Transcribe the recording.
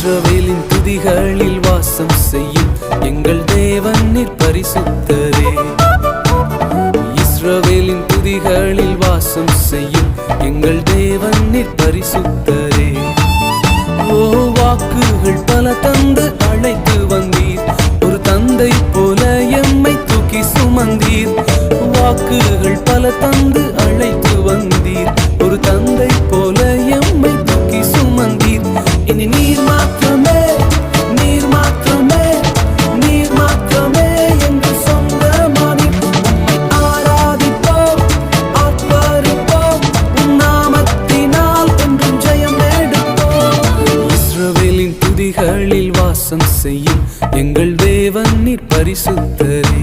இஸ்ரவேலின் துதிகளில் வாசம் செய்யும் எங்கள் தேவன் நீர் பரிசுத்தரே. இஸ்ரவேலின் துதிகளில் வாசம் செய்யும் எங்கள் தேவன் நீர் பரிசுத்தரே. ஓ வாக்குகள் பல தந்து அழைத்து வந்தீர். ஒரு தந்தை போல எம்மை தூக்கி சுமந்தீர். வாக்குகள் பல தந்து இஸ்ரவேலின் வாசம் செய்யும் எங்கள் தேவன் நீர் பரிசுத்தரே.